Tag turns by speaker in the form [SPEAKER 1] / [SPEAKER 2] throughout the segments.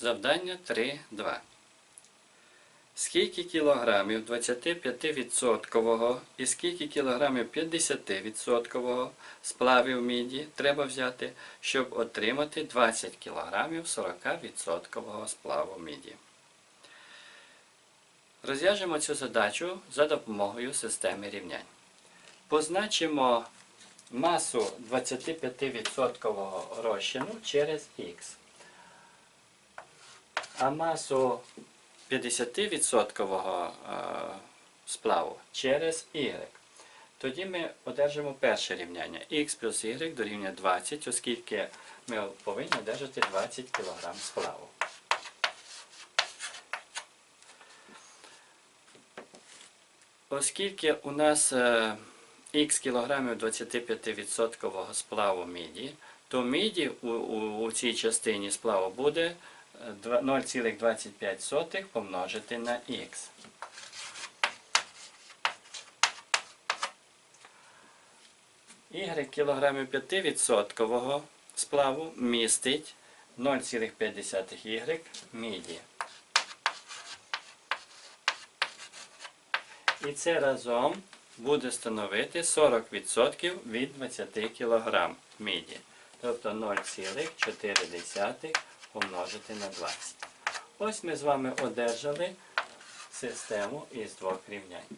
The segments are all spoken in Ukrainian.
[SPEAKER 1] Завдання 3.2. Скільки кілограмів 25% і скільки кілограмів 50% сплавів міді треба взяти, щоб отримати 20 кілограмів 40% сплаву міді? Розв'яжемо цю задачу за допомогою системи рівнянь. Позначимо масу 25% розчину через х. А масу 50% е, сплаву через y. Тоді ми одержимо перше рівняння. х плюс y дорівнює 20, оскільки ми повинні одержати 20 кг сплаву. Оскільки у нас е, х кілограмів 25% сплаву міді, то міді у, у, у цій частині сплаву буде 0,25 помножити на х. Y кілограмів 5% сплаву містить 0,5 y міді. І це разом буде становити 40% від 20 кг міді. Тобто 0,4 помножити на 20. Ось ми з вами одержали систему із двох рівнянь.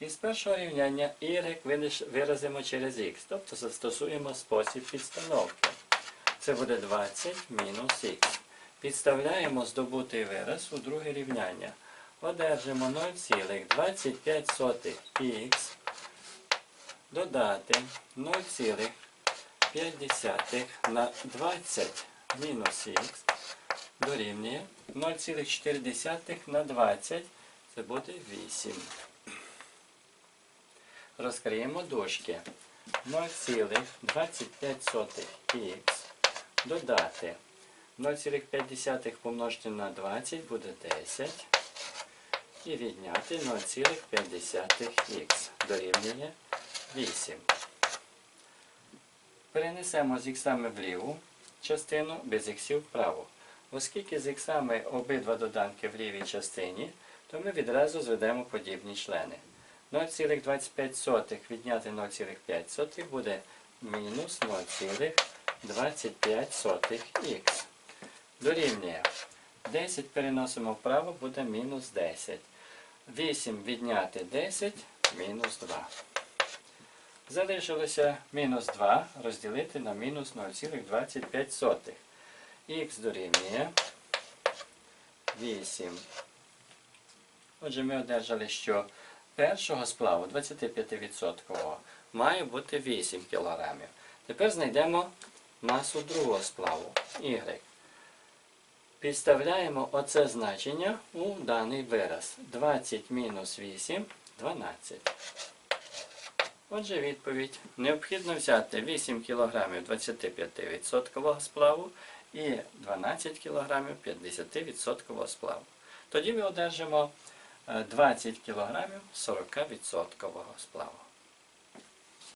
[SPEAKER 1] Із першого рівняння y виразимо через х, тобто застосуємо спосіб підстановки. Це буде 20 мінус х. Підставляємо здобутий вираз у друге рівняння. Одержимо 0,25х додати 0,5 на 20 мінус х дорівнює 0,4 на 20, це буде 8. Розкриємо дужки. 0,25х додати 0,5 помножити на 20 буде 10. І відняти 0,5х дорівнює 8. Перенесемо з іксами ліву частину, без іксів вправо. Оскільки з іксами обидва доданки в лівій частині, то ми відразу зведемо подібні члени. 0,25 відняти 0,5 буде мінус 0,25х. Дорівнює 10 переносимо вправо, буде мінус 10. 8 відняти 10, мінус 2. Залишилося мінус 2 розділити на мінус 0,25. Х дорівнює 8. Отже, ми одержали, що першого сплаву 25% має бути 8 кг. Тепер знайдемо масу другого сплаву y. Підставляємо оце значення у даний вираз. 20 мінус 8 12. Отже, відповідь. Необхідно взяти 8 кг 25% сплаву і 12 кг 50% сплаву. Тоді ми одержимо е, 20 кг 40% сплаву.